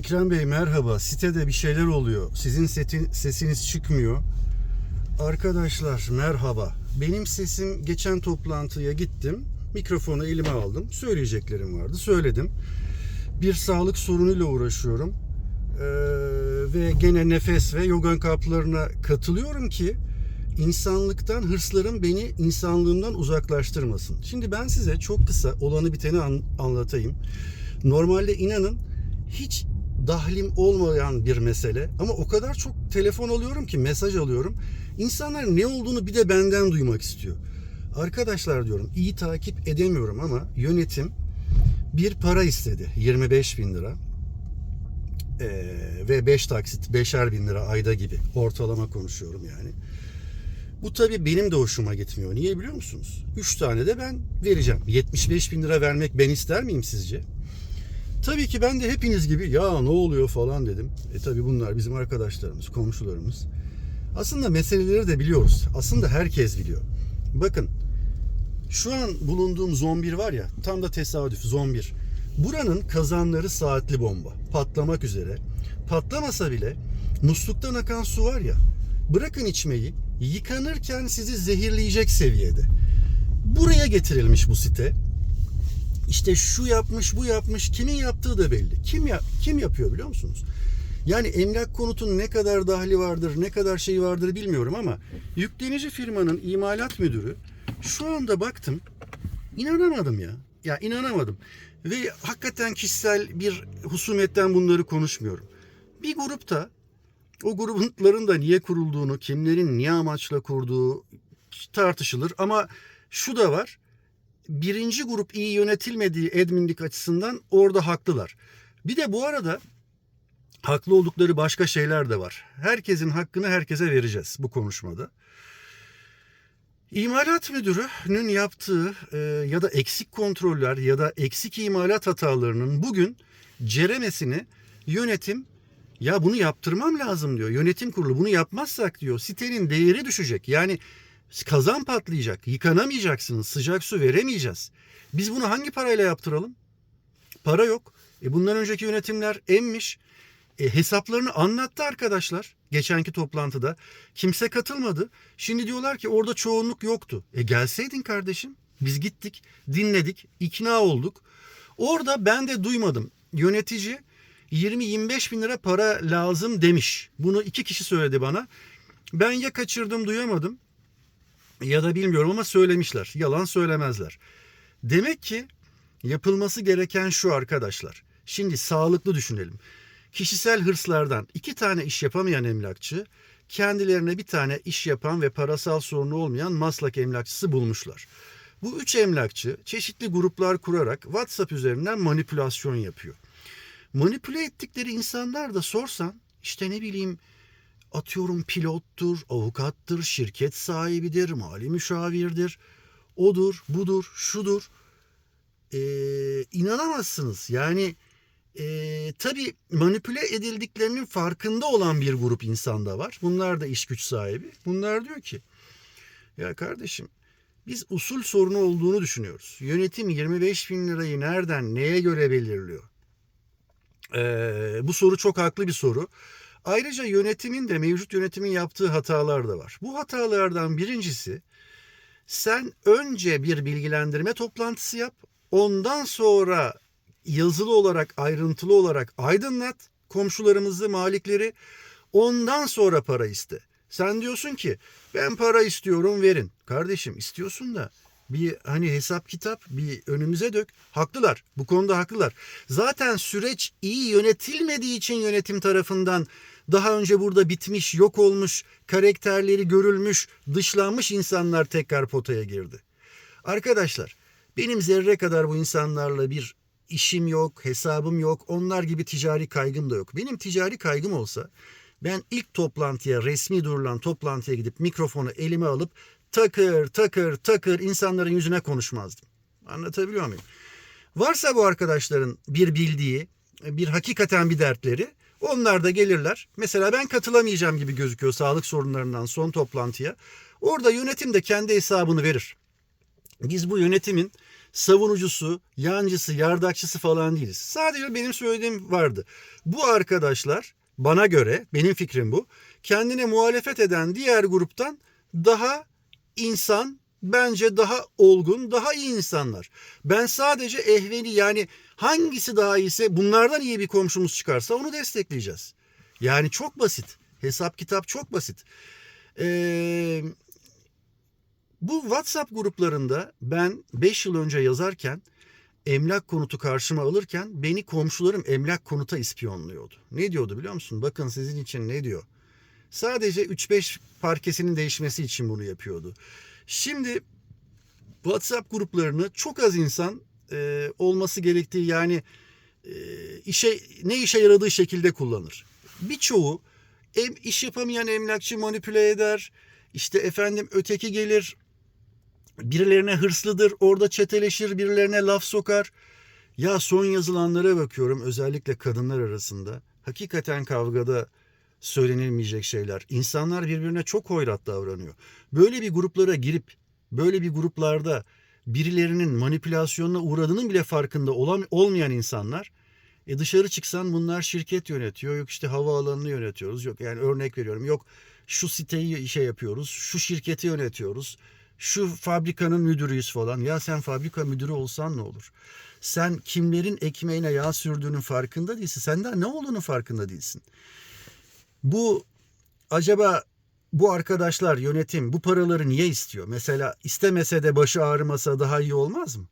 Ekrem Bey merhaba. Sitede bir şeyler oluyor. Sizin setin, sesiniz çıkmıyor. Arkadaşlar merhaba. Benim sesim geçen toplantıya gittim. Mikrofonu elime aldım. Söyleyeceklerim vardı. Söyledim. Bir sağlık sorunuyla uğraşıyorum. Ee, ve gene nefes ve yoga kamplarına katılıyorum ki insanlıktan hırslarım beni insanlığımdan uzaklaştırmasın. Şimdi ben size çok kısa olanı biteni an- anlatayım. Normalde inanın hiç dahlim olmayan bir mesele ama o kadar çok telefon alıyorum ki mesaj alıyorum. İnsanlar ne olduğunu bir de benden duymak istiyor. Arkadaşlar diyorum iyi takip edemiyorum ama yönetim bir para istedi 25 bin lira Ee, ve 5 taksit 5'er bin lira ayda gibi ortalama konuşuyorum yani. Bu tabii benim de hoşuma gitmiyor. Niye biliyor musunuz? 3 tane de ben vereceğim. 75 bin lira vermek ben ister miyim sizce? Tabii ki ben de hepiniz gibi ya ne oluyor falan dedim. E tabii bunlar bizim arkadaşlarımız, komşularımız. Aslında meseleleri de biliyoruz. Aslında herkes biliyor. Bakın şu an bulunduğum zombir var ya tam da tesadüf zombir. Buranın kazanları saatli bomba. Patlamak üzere. Patlamasa bile musluktan akan su var ya bırakın içmeyi yıkanırken sizi zehirleyecek seviyede. Buraya getirilmiş bu site. İşte şu yapmış, bu yapmış. Kimin yaptığı da belli. Kim ya, kim yapıyor biliyor musunuz? Yani emlak konutun ne kadar dahli vardır, ne kadar şey vardır bilmiyorum ama yüklenici firmanın imalat müdürü şu anda baktım inanamadım ya. Ya inanamadım. Ve hakikaten kişisel bir husumetten bunları konuşmuyorum. Bir grupta o grupların da niye kurulduğunu, kimlerin niye amaçla kurduğu tartışılır ama şu da var birinci grup iyi yönetilmediği adminlik açısından orada haklılar. Bir de bu arada haklı oldukları başka şeyler de var. Herkesin hakkını herkese vereceğiz bu konuşmada. İmalat müdürünün yaptığı e, ya da eksik kontroller ya da eksik imalat hatalarının bugün ceremesini yönetim ya bunu yaptırmam lazım diyor. Yönetim kurulu bunu yapmazsak diyor sitenin değeri düşecek. Yani kazan patlayacak, yıkanamayacaksınız, sıcak su veremeyeceğiz. Biz bunu hangi parayla yaptıralım? Para yok. E bundan önceki yönetimler emmiş. E hesaplarını anlattı arkadaşlar geçenki toplantıda. Kimse katılmadı. Şimdi diyorlar ki orada çoğunluk yoktu. E gelseydin kardeşim. Biz gittik, dinledik, ikna olduk. Orada ben de duymadım. Yönetici 20-25 bin lira para lazım demiş. Bunu iki kişi söyledi bana. Ben ya kaçırdım duyamadım ya da bilmiyorum ama söylemişler. Yalan söylemezler. Demek ki yapılması gereken şu arkadaşlar. Şimdi sağlıklı düşünelim. Kişisel hırslardan iki tane iş yapamayan emlakçı kendilerine bir tane iş yapan ve parasal sorunu olmayan maslak emlakçısı bulmuşlar. Bu üç emlakçı çeşitli gruplar kurarak WhatsApp üzerinden manipülasyon yapıyor. Manipüle ettikleri insanlar da sorsan işte ne bileyim atıyorum pilottur, avukattır, şirket sahibidir, mali müşavirdir, odur, budur, şudur. Ee, inanamazsınız. Yani e, tabii manipüle edildiklerinin farkında olan bir grup insan da var. Bunlar da iş güç sahibi. Bunlar diyor ki ya kardeşim biz usul sorunu olduğunu düşünüyoruz. Yönetim 25 bin lirayı nereden neye göre belirliyor? Ee, bu soru çok haklı bir soru. Ayrıca yönetimin de mevcut yönetimin yaptığı hatalar da var. Bu hatalardan birincisi sen önce bir bilgilendirme toplantısı yap. Ondan sonra yazılı olarak ayrıntılı olarak aydınlat komşularımızı, malikleri. Ondan sonra para iste. Sen diyorsun ki ben para istiyorum verin. Kardeşim istiyorsun da bir hani hesap kitap bir önümüze dök. Haklılar. Bu konuda haklılar. Zaten süreç iyi yönetilmediği için yönetim tarafından daha önce burada bitmiş, yok olmuş, karakterleri görülmüş, dışlanmış insanlar tekrar potaya girdi. Arkadaşlar, benim zerre kadar bu insanlarla bir işim yok, hesabım yok, onlar gibi ticari kaygım da yok. Benim ticari kaygım olsa ben ilk toplantıya, resmi durulan toplantıya gidip mikrofonu elime alıp takır takır takır insanların yüzüne konuşmazdım. Anlatabiliyor muyum? Varsa bu arkadaşların bir bildiği, bir hakikaten bir dertleri onlar da gelirler. Mesela ben katılamayacağım gibi gözüküyor sağlık sorunlarından son toplantıya. Orada yönetim de kendi hesabını verir. Biz bu yönetimin savunucusu, yancısı, yardakçısı falan değiliz. Sadece benim söylediğim vardı. Bu arkadaşlar bana göre, benim fikrim bu, kendine muhalefet eden diğer gruptan daha insan, bence daha olgun, daha iyi insanlar. Ben sadece ehveni yani hangisi daha iyiyse bunlardan iyi bir komşumuz çıkarsa onu destekleyeceğiz. Yani çok basit. Hesap kitap çok basit. Ee, bu WhatsApp gruplarında ben 5 yıl önce yazarken emlak konutu karşıma alırken beni komşularım emlak konuta ispiyonluyordu. Ne diyordu biliyor musun? Bakın sizin için ne diyor? Sadece 3-5 parkesinin değişmesi için bunu yapıyordu. Şimdi WhatsApp gruplarını çok az insan e, olması gerektiği yani e, işe ne işe yaradığı şekilde kullanır. Birçoğu em, iş yapamayan emlakçı manipüle eder. İşte efendim öteki gelir birilerine hırslıdır, orada çeteleşir, birilerine laf sokar. Ya son yazılanlara bakıyorum özellikle kadınlar arasında. Hakikaten kavgada söylenilmeyecek şeyler. İnsanlar birbirine çok hoyrat davranıyor. Böyle bir gruplara girip böyle bir gruplarda birilerinin manipülasyonuna uğradığının bile farkında olan, olmayan insanlar e dışarı çıksan bunlar şirket yönetiyor. Yok işte havaalanını yönetiyoruz. Yok yani örnek veriyorum. Yok şu siteyi şey yapıyoruz. Şu şirketi yönetiyoruz. Şu fabrikanın müdürüyüz falan. Ya sen fabrika müdürü olsan ne olur? Sen kimlerin ekmeğine yağ sürdüğünün farkında değilsin. Senden ne olduğunu farkında değilsin. Bu acaba bu arkadaşlar yönetim bu paraları niye istiyor? Mesela istemese de başı ağrımasa daha iyi olmaz mı?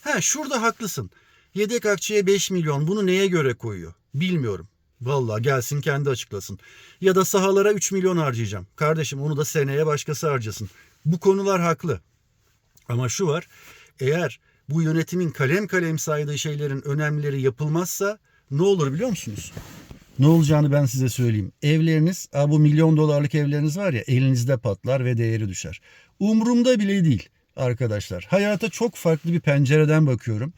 Ha şurada haklısın. Yedek akçeye 5 milyon bunu neye göre koyuyor? Bilmiyorum. Vallahi gelsin kendi açıklasın. Ya da sahalara 3 milyon harcayacağım. Kardeşim onu da seneye başkası harcasın. Bu konular haklı. Ama şu var. Eğer bu yönetimin kalem kalem saydığı şeylerin önemleri yapılmazsa ne olur biliyor musunuz? Ne olacağını ben size söyleyeyim. Evleriniz, ha bu milyon dolarlık evleriniz var ya elinizde patlar ve değeri düşer. Umurumda bile değil arkadaşlar. Hayata çok farklı bir pencereden bakıyorum.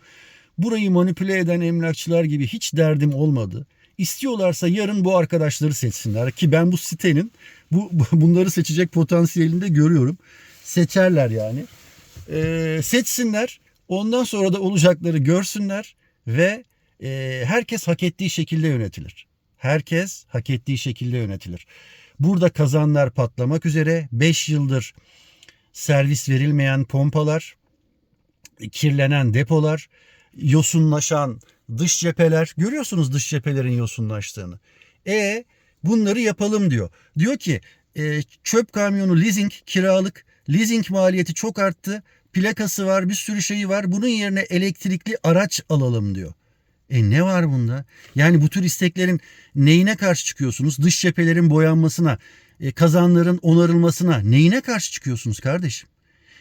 Burayı manipüle eden emlakçılar gibi hiç derdim olmadı. İstiyorlarsa yarın bu arkadaşları seçsinler ki ben bu sitenin bu bunları seçecek potansiyelini de görüyorum. Seçerler yani. Ee, seçsinler. Ondan sonra da olacakları görsünler ve e, herkes hak ettiği şekilde yönetilir. Herkes hak ettiği şekilde yönetilir. Burada kazanlar patlamak üzere 5 yıldır servis verilmeyen pompalar, kirlenen depolar, yosunlaşan dış cepheler. Görüyorsunuz dış cephelerin yosunlaştığını. E bunları yapalım diyor. Diyor ki e, çöp kamyonu leasing kiralık leasing maliyeti çok arttı. Plakası var bir sürü şeyi var. Bunun yerine elektrikli araç alalım diyor. E ne var bunda? Yani bu tür isteklerin neyine karşı çıkıyorsunuz? Dış cephelerin boyanmasına, e, kazanların onarılmasına neyine karşı çıkıyorsunuz kardeşim?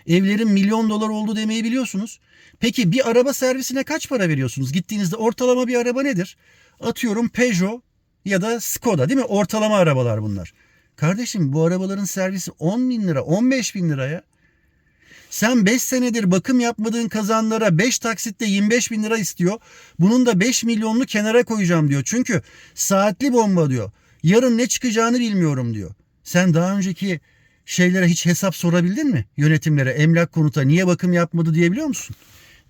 Evlerin milyon dolar oldu demeyi biliyorsunuz. Peki bir araba servisine kaç para veriyorsunuz? Gittiğinizde ortalama bir araba nedir? Atıyorum Peugeot ya da Skoda değil mi? Ortalama arabalar bunlar. Kardeşim bu arabaların servisi 10 bin lira, 15 bin liraya. Sen 5 senedir bakım yapmadığın kazanlara 5 taksitte 25 bin lira istiyor. Bunun da 5 milyonlu kenara koyacağım diyor. Çünkü saatli bomba diyor. Yarın ne çıkacağını bilmiyorum diyor. Sen daha önceki şeylere hiç hesap sorabildin mi? Yönetimlere, emlak konuta niye bakım yapmadı diyebiliyor musun?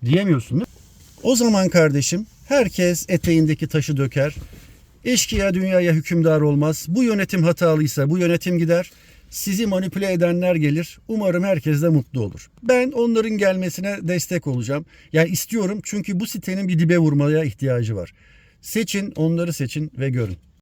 Diyemiyorsun değil mi? O zaman kardeşim herkes eteğindeki taşı döker. Eşkıya dünyaya hükümdar olmaz. Bu yönetim hatalıysa bu yönetim gider. Sizi manipüle edenler gelir. Umarım herkes de mutlu olur. Ben onların gelmesine destek olacağım. Yani istiyorum çünkü bu sitenin bir dibe vurmaya ihtiyacı var. Seçin, onları seçin ve görün.